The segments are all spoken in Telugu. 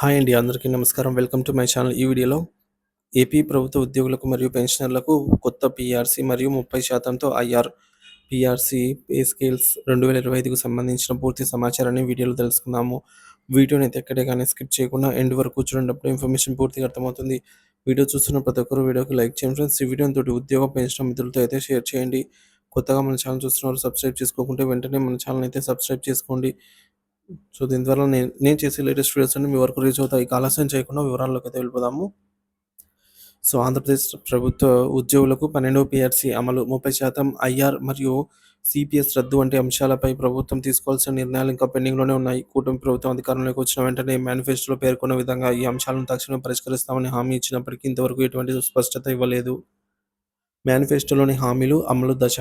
హాయ్ అండి అందరికీ నమస్కారం. Welcome to my channel. ఈ వీడియోలో ఏపీ ప్రభుత్వ ఉద్యోగులకు మరియు పెన్షనర్లకు కొత్త పీఆర్సీ మరియు ముప్పై శాతంతో ఐఆర్ పీఆర్సీ పే స్కేల్స్ రెండు వేల ఇరవై ఐదుకు సంబంధించిన పూర్తి సమాచారాన్ని వీడియోలో తెలుసుకుందాము. వీడియోని అయితే ఎక్కడే కానీ స్కిప్ చేయకుండా ఎండ్ వరకు చూడేటప్పుడు ఇన్ఫర్మేషన్ పూర్తిగా అర్థమవుతుంది. వీడియో చూస్తున్న ప్రతి ఒక్కరు వీడియోకి లైక్ చేయండి ఫ్రెండ్స్. ఈ వీడియోని తోటి ఉద్యోగ పెన్షన్ మిత్రులతో అయితే షేర్ చేయండి. కొత్తగా మన ఛానల్ చూస్తున్నారు సబ్స్క్రైబ్ చేసుకోకుంటే వెంటనే మన ఛానల్ అయితే సబ్స్క్రైబ్ చేసుకోండి. సో దీని ద్వారా నేను నేను చేసే లేటెస్ట్ వీడియోస్ అన్ని మీ వరకు రీచ్ అవుతాయి. ఆలస్యం చేయకుండా వివరాల్లోకి అయితే వెళ్ళిపోదాము. సో ఆంధ్రప్రదేశ్ ప్రభుత్వ ఉద్యోగులకు పన్నెండవ పిఆర్సీ అమలు ముప్పై శాతం ఐఆర్ మరియు సిపిఎస్ రద్దు వంటి అంశాలపై ప్రభుత్వం తీసుకోవాల్సిన నిర్ణయాలు ఇంకా పెండింగ్లోనే ఉన్నాయి. కూటమి ప్రభుత్వం అధికారంలోకి వచ్చిన వెంటనే మేనిఫెస్టోలో పేర్కొన్న విధంగా ఈ అంశాలను తక్షణం పరిష్కరిస్తామని హామీ ఇచ్చినప్పటికీ ఇంతవరకు ఎటువంటి స్పష్టత ఇవ్వలేదు. మేనిఫెస్టోలోని హామీలు అమలు దశ.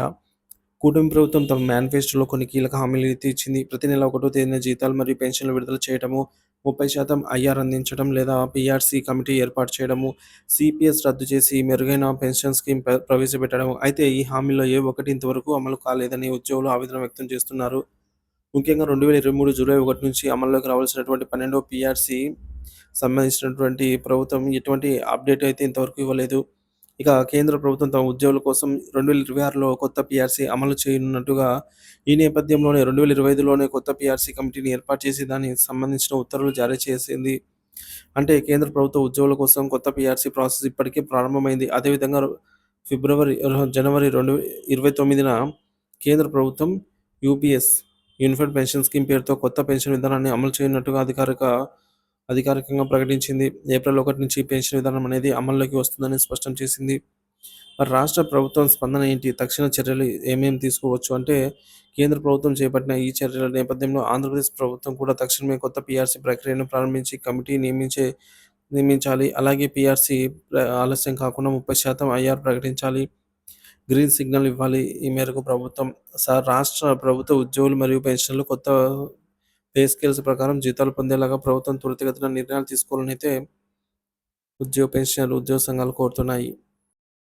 కూటమి ప్రభుత్వం తమ మేనిఫెస్టోలో కొన్ని కీలక హామీలు అయితే ఇచ్చింది. ప్రతి నెల ఒకటో తేదీన జీతాలు మరియు పెన్షన్లు విడుదల చేయడము ముప్పై శాతం ఐఆర్ అందించడం లేదా పిఆర్సీ కమిటీ ఏర్పాటు చేయడము సిపిఎస్ రద్దు చేసి మెరుగైన పెన్షన్ స్కీమ్ ప్ర- ప్రవేశపెట్టడం అయితే ఈ హామీలో ఏ ఒకటి ఇంతవరకు అమలు కాలేదని ఉద్యోగులు ఆవేదన వ్యక్తం చేస్తున్నారు. ముఖ్యంగా రెండు వేల ఇరవై మూడు జూలై ఒకటి నుంచి అమల్లోకి రావాల్సినటువంటి పన్నెండో పిఆర్సీ సంబంధించినటువంటి ప్రభుత్వం ఎటువంటి అప్డేట్ అయితే ఇంతవరకు ఇవ్వలేదు. ఇక కేంద్ర ప్రభుత్వం తమ ఉద్యోగుల కోసం రెండు వేల ఇరవై ఆరులో కొత్త పిఆర్సీ అమలు చేయనున్నట్టుగా ఈ నేపథ్యంలోనే రెండు వేల ఇరవై ఐదులోనే కొత్త పిఆర్సీ కమిటీని ఏర్పాటు చేసి దానికి సంబంధించిన ఉత్తర్వులు జారీ చేసింది. అంటే కేంద్ర ప్రభుత్వ ఉద్యోగుల కోసం కొత్త పిఆర్సీ ప్రాసెస్ ఇప్పటికే ప్రారంభమైంది. అదేవిధంగా ఫిబ్రవరి జనవరి రెండు ఇరవై తొమ్మిదిన కేంద్ర ప్రభుత్వం యూపీఎస్ యూనిఫైడ్ పెన్షన్ స్కీమ్ పేరుతో కొత్త పెన్షన్ విధానాన్ని అమలు చేయనున్నట్టుగా అధికారిక అధికారికంగా ప్రకటించింది. ఏప్రిల్ ఒకటి నుంచి పెన్షన్ విధానం అనేది అమల్లోకి వస్తుందని స్పష్టం చేసింది. మరి రాష్ట్ర ప్రభుత్వం స్పందన ఏంటి? తక్షణ చర్యలు ఏమేమి తీసుకోవచ్చు? అంటే కేంద్ర ప్రభుత్వం చేపట్టిన ఈ చర్యల నేపథ్యంలో ఆంధ్రప్రదేశ్ ప్రభుత్వం కూడా తక్షణమే కొత్త పీఆర్సీ ప్రక్రియను ప్రారంభించి కమిటీ నియమించే నియమించాలి. అలాగే పీఆర్సీ ఆలస్యం కాకుండా ముప్పై శాతం ఐఆర్ ప్రకటించాలి. గ్రీన్ సిగ్నల్ ఇవ్వాలి ఈ మేరకు ప్రభుత్వం. సార్ రాష్ట్ర ప్రభుత్వ ఉద్యోగులు మరియు పెన్షన్లు కొత్త పే స్కేల్స్ ప్రకారం జీతాలు పొందేలాగా ప్రభుత్వం త్వరితగతిన నిర్ణయాలు తీసుకోవాలని అయితే ఉద్యోగ పెన్షనర్లు ఉద్యోగ సంఘాలు కోరుతున్నాయి.